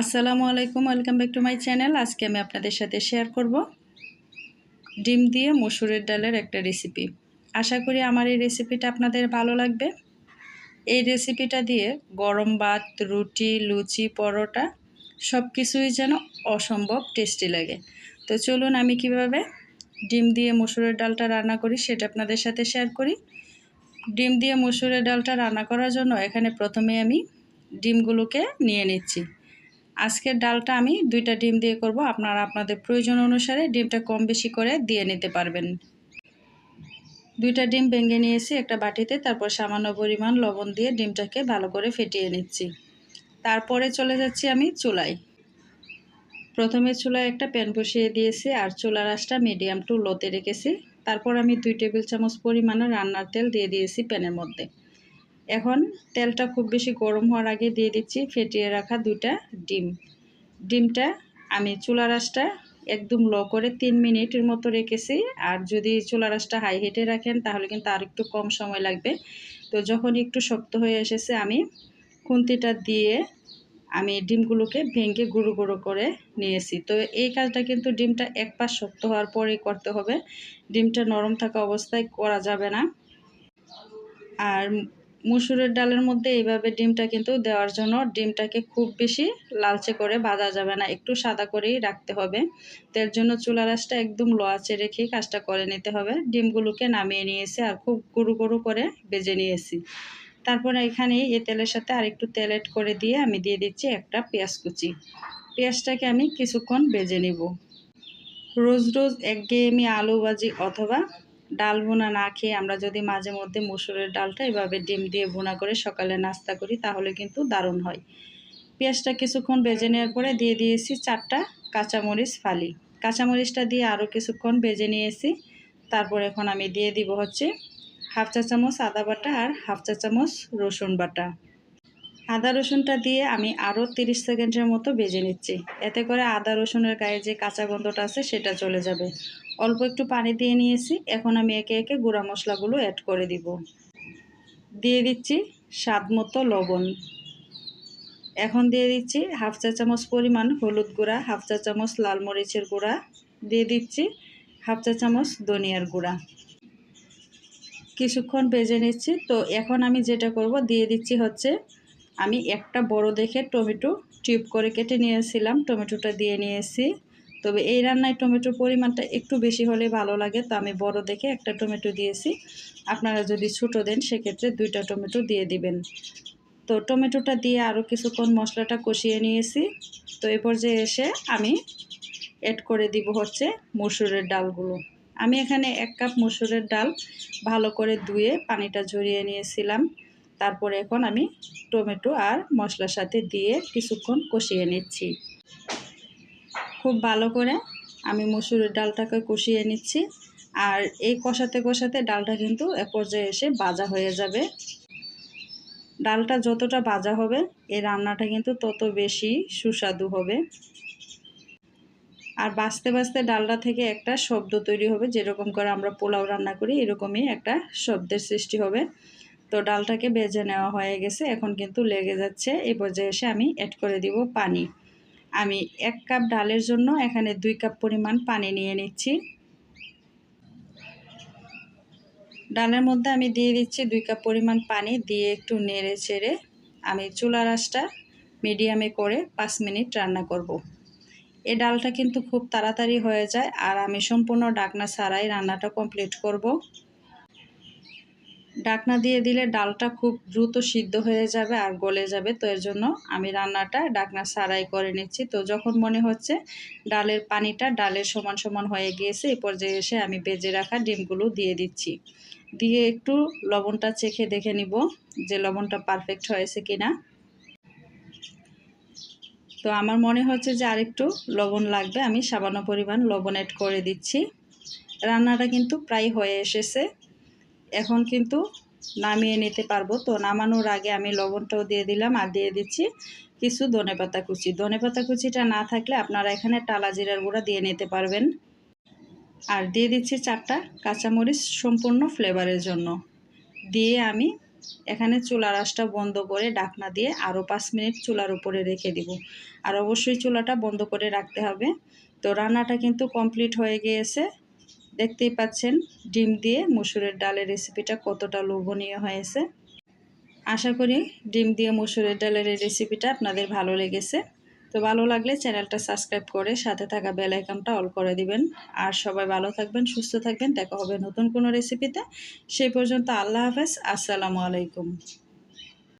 আসসালামু আলাইকুম, welcome back to my channel. আজকে আমি আপনাদের সাথে শেয়ার করব ডিম দিয়ে মসুরের ডালের একটা রেসিপি। আশা করি আমার এই রেসিপিটা আপনাদের ভালো লাগবে। এই রেসিপিটা দিয়ে গরম ভাত, রুটি, লুচি, পরোটা সব কিছুই যেন অসম্ভব টেস্টি লাগে। তো চলুন আমি কীভাবে ডিম দিয়ে মসুরের ডালটা রান্না করি সেটা আপনাদের সাথে শেয়ার করি। ডিম দিয়ে মসুরের ডালটা রান্না করার জন্য এখানে প্রথমে আমি ডিমগুলোকে নিয়ে নিচ্ছি। আজকের ডালটা আমি দুইটা ডিম দিয়ে করব। আপনারা আপনাদের প্রয়োজন অনুসারে ডিমটা কম বেশি করে দিয়ে নিতে পারবেন। দুইটা ডিম ভেঙে নিয়েছি একটা বাটিতে, তারপর সামান্য পরিমাণ লবণ দিয়ে ডিমটাকে ভালো করে ফেটিয়ে নিচ্ছি। তারপরে চলে যাচ্ছি আমি চুলায়। প্রথমে চুলায় একটা প্যান বসিয়ে দিয়েছি আর চুলার আঁচটা মিডিয়াম টু লোতে রেখেছি। তারপর আমি দুই টেবিল চামচ পরিমাণে রান্নার তেল দিয়ে দিয়েছি প্যানের মধ্যে। এখন তেলটা খুব বেশি গরম হওয়ার আগে দিয়ে দিচ্ছি ফেটিয়ে রাখা দুইটা ডিম। ডিমটা আমি চুলা রাসটা একদম লো করে তিন মিনিটের মতো রেখেছি। আর যদি চুলা রাসটা হাই হিটে রাখেন, তাহলে কিন্তু আর একটু কম সময় লাগবে। তো যখন একটু শক্ত হয়ে এসেছে, আমি খুন্তিটা দিয়ে আমি ডিমগুলোকে ভেঙে গুঁড়ো গুঁড়ো করে নিয়েছি। তো এই কাজটা কিন্তু ডিমটা এক পাশ শক্ত হওয়ার পরেই করতে হবে। ডিমটা নরম থাকা অবস্থায় করা যাবে না। আর মুসুরের ডালের মধ্যে এইভাবে ডিমটা কিন্তু দেওয়ার জন্য ডিমটাকে খুব বেশি লালচে করে ভাজা যাবে না, একটু সাদা করেই রাখতে হবে। তার জন্য চুলা রাসটা একদম লোয়াচে রেখেই কাজটা করে নিতে হবে। ডিমগুলোকে নামিয়ে নিয়েছি আর খুব গুঁড়ো গুঁড়ো করে বেজে নিয়েছি। তারপরে এখানে এই তেলের সাথে আর একটু তেল এড করে দিয়ে আমি দিয়ে দিচ্ছি একটা পেঁয়াজ কুচি। পেঁয়াজটাকে আমি কিছুক্ষণ বেজে নিব। রোজ রোজ একঘেয়েমি আলু ভাজি অথবা ডাল বোনা না খেয়ে আমরা যদি মাঝে মধ্যে মুসুরের ডালটা এভাবে ডিম দিয়ে বোনা করে সকালে নাস্তা করি, তাহলে কিন্তু দারুণ হয়। পেঁয়াজটা কিছুক্ষণ বেজে নেওয়ার পরে দিয়ে দিয়েছি চারটা কাঁচামরিচ ফালি। কাঁচামরিচটা দিয়ে আরও কিছুক্ষণ বেজে নিয়েছি। তারপর এখন আমি দিয়ে দিব হচ্ছে হাফ চা চামচ আদা বাটা আর হাফ চা চামচ রসুন বাটা। আদা রসুনটা দিয়ে আমি আরও তিরিশ সেকেন্ডের মতো বেজে নিচ্ছি। এতে করে আদা রসুনের গায়ে যে কাঁচা গন্ধটা আছে সেটা চলে যাবে। অল্প একটু পানি দিয়ে নিয়েছি। এখন আমি একে একে গুঁড়া মশলাগুলো অ্যাড করে দিব। দিয়ে দিচ্ছি স্বাদ মতো লবণ। এখন দিয়ে দিচ্ছি হাফ চা চামচ পরিমাণ হলুদ গুঁড়া, হাফ চা চামচ লাল মরিচের গুঁড়া। দিয়ে দিচ্ছি হাফ চা চামচ ধনিয়ার গুঁড়া। কিছুক্ষণ বেজে নিচ্ছি। তো এখন আমি যেটা করব, দিয়ে দিচ্ছি হচ্ছে আমি একটা বড় দেখে টমেটো টিউব করে কেটে নিয়েছিলাম, টমেটোটা দিয়ে নিয়েছি। তবে এই রান্নায় টমেটোর পরিমাণটা একটু বেশি হলে ভালো লাগে, তো আমি বড় দেখে একটা টমেটো দিয়েছি। আপনারা যদি ছোটো দেন, সেক্ষেত্রে দুইটা টমেটো দিয়ে দিবেন। তো টমেটোটা দিয়ে আরও কিছুক্ষণ মশলাটা কষিয়ে নিয়েছি। তো এ পর্যায়ে এসে আমি অ্যাড করে দিব হচ্ছে মসুরের ডালগুলো। আমি এখানে এক কাপ মসুরের ডাল ভালো করে ধুয়ে পানিটা ঝরিয়ে নিয়েছিলাম। তারপরে এখন আমি টমেটো আর মশলার সাথে দিয়ে কিছুক্ষণ কষিয়ে নিচ্ছি। খুব ভালো করে আমি মসুরের ডালটাকে কষিয়ে নিচ্ছি আর এই কষাতে কষাতে ডালটা কিন্তু এক পর্যায়ে এসে বাজা হয়ে যাবে। ডালটা যতটা বাজা হবে, এই রান্নাটা কিন্তু তত বেশি সুস্বাদু হবে। আর বাঁচতে বাঁচতে ডালটা থেকে একটা শব্দ তৈরি হবে, যেরকম করে আমরা পোলাও রান্না করি, এরকমই একটা শব্দের সৃষ্টি হবে। তো ডালটাকে বেজে নেওয়া হয়ে গেছে এখন কিন্তু লেগে যাচ্ছে এই পর্যায়ে এসে আমি অ্যাড করে দিব পানি আমি এক কাপ ডালের জন্য এখানে দুই কাপ পরিমাণ পানি নিয়ে নিচ্ছি ডালের মধ্যে আমি দিয়ে দিচ্ছি দুই কাপ পরিমাণ পানি দিয়ে একটু নেড়ে চেড়ে আমি চুলা রাসটা মিডিয়ামে করে পাঁচ মিনিট রান্না করব। এই ডালটা কিন্তু খুব তাড়াতাড়ি হয়ে যায় আর আমি সম্পূর্ণ ডাকনা ছাড়াই রান্নাটা কমপ্লিট করব। ডাকনা দিয়ে দিলে ডালটা খুব দ্রুত সিদ্ধ হয়ে যাবে আর গলে যাবে। তো এর জন্য আমি রান্নাটা ডাকনা সারাই করে নিচ্ছি। তো যখন মনে হচ্ছে ডালের পানিটা ডালের সমান সমান হয়ে গিয়েছে, এই পর্যায়ে এসে আমি বেজে রাখা ডিমগুলো দিয়ে দিচ্ছি। দিয়ে একটু লবণটা চেখে দেখে নিব যে লবণটা পারফেক্ট হয়েছে কিনা। তো আমার মনে হচ্ছে যে আরেকটু লবণ লাগবে। আমি সামান্য পরিমাণ লবণ অ্যাড করে দিচ্ছি। রান্নাটা কিন্তু প্রায় হয়ে এসেছে। এখন কিন্তু নামিয়ে নিতে পারব। তো নামানোর আগে আমি লবণটাও দিয়ে দিলাম আর দিয়ে দিচ্ছি কিছু ধনে পাতা কুচি। ধনে পাতা কুচিটা না থাকলে আপনারা এখানে টালা জিরার গুঁড়া দিয়ে নিতে পারবেন। আর দিয়ে দিচ্ছি চারটা কাঁচামরিচ সম্পূর্ণ ফ্লেভারের জন্য। দিয়ে আমি এখানে চুলার আঁচটা বন্ধ করে ডাকনা দিয়ে আরও পাঁচ মিনিট চুলার উপরে রেখে দিব। আর অবশ্যই চুলাটা বন্ধ করে রাখতে হবে। তো রান্নাটা কিন্তু কমপ্লিট হয়ে গিয়েছে। দেখতেই পাচ্ছেন, ডিম দিয়ে মসুরের ডালের রেসিপিটা কতটা লোভনীয় হয়েছে। আশা করি ডিম দিয়ে মসুরের ডালের এই রেসিপিটা আপনাদের ভালো লেগেছে। তো ভালো লাগলে চ্যানেলটা সাবস্ক্রাইব করে সাথে থাকা বেল আইকনটা অল করে দিবেন। আর সবাই ভালো থাকবেন, সুস্থ থাকবেন। দেখা হবে নতুন কোনো রেসিপিতে সেই পর্যন্ত আল্লাহ হাফেজ। আসসালামু আলাইকুম।